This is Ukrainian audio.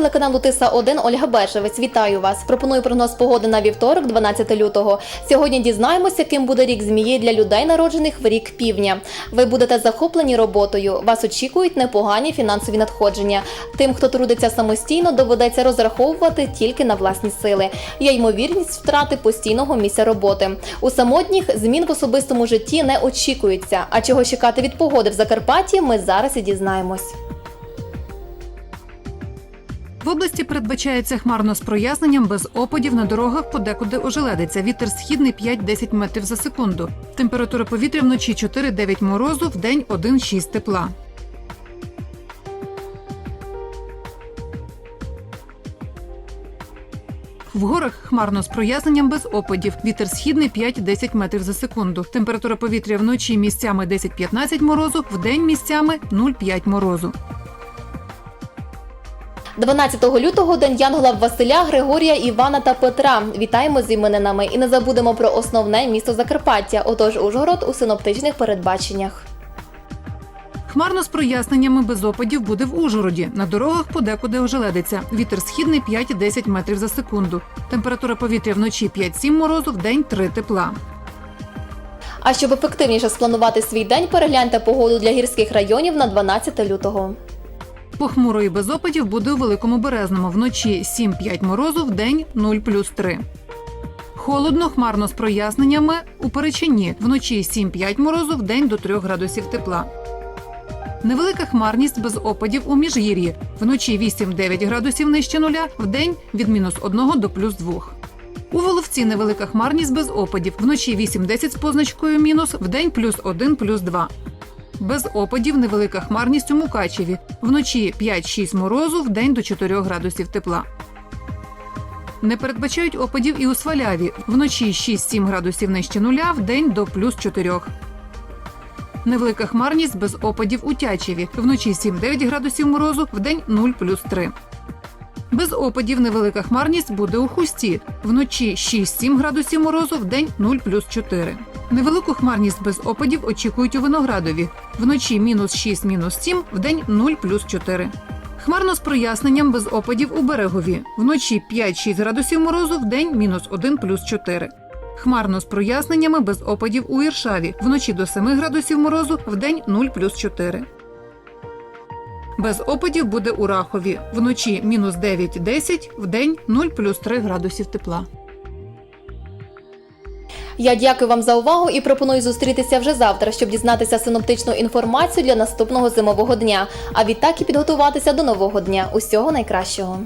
телеканалу Тиса 1 Ольга Бешевець. Вітаю вас. Пропоную прогноз погоди на вівторок, 12 лютого. Сьогодні дізнаємося, яким буде рік змії для людей, народжених в рік півдня. Ви будете захоплені роботою. Вас очікують непогані фінансові надходження. Тим, хто трудиться самостійно, доведеться розраховувати тільки на власні сили. Є ймовірність втрати постійного місця роботи. У самотніх змін в особистому житті не очікується. А чого чекати від погоди в Закарпатті, ми зараз і дізнаємось. Області передбачається хмарно з проясненням без опадів на дорогах подекуди ожеледиться. Вітер східний 5-10 метрів за секунду. Температура повітря вночі 4-9 морозу, в день 1-6 тепла. В горах хмарно з проясненням без опадів. Вітер східний 5-10 метрів за секунду. Температура повітря вночі місцями 10-15 морозу, в день місцями 0,5 морозу. 12 лютого день Янгола Василя, Григорія, Івана та Петра. Вітаємо з іменинами і не забудемо про основне місто Закарпаття. Отож, Ужгород у синоптичних передбаченнях. Хмарно з проясненнями без опадів буде в Ужгороді. На дорогах подекуди ожеледиться. Вітер східний 5-10 метрів за секунду. Температура повітря вночі 5-7 морозу, в день 3 тепла. А щоб ефективніше спланувати свій день, перегляньте погоду для гірських районів на 12 лютого. Похмуро і без опадів буде у Великому Березному. Вночі 7-5 морозу, в день 0 плюс 3. Холодно, хмарно з проясненнями у Перечині. Вночі 7-5 морозу, в до 3 градусів тепла. Невелика хмарність без опадів у міжгір'ї. Вночі 8-9 градусів нижче нуля, в день від мінус 1 до плюс 2. У Воловці невелика хмарність без опадів. Вночі 8-10 з позначкою мінус, в день плюс 1 плюс 2. Без опадів невелика хмарність у Мукачеві. Вночі 5-6 морозу, вдень до 4 градусів тепла. Не передбачають опадів і у Сваляві. Вночі 6-7 градусів нижче нуля, вдень до плюс 4. Невелика хмарність без опадів у Тячеві. Вночі 7-9 градусів морозу, вдень день 0 плюс 3. Без опадів невелика хмарність буде у хусті. Вночі 6-7 градусів морозу, в день 0 плюс 4. Невелику хмарність без опадів очікують у Виноградові. Вночі мінус 6, мінус 7, в день 0 плюс 4. Хмарно з проясненням без опадів у Берегові. Вночі 5-6 градусів морозу, в день мінус 1 плюс 4. Хмарно з проясненнями без опадів у Іршаві. Вночі до 7 градусів морозу, в день 0 плюс 4. Без опадів буде у Рахові. Вночі мінус 9-10, в день 0 плюс 3 градусів тепла. Я дякую вам за увагу і пропоную зустрітися вже завтра, щоб дізнатися синоптичну інформацію для наступного зимового дня. А відтак і підготуватися до нового дня. Усього найкращого.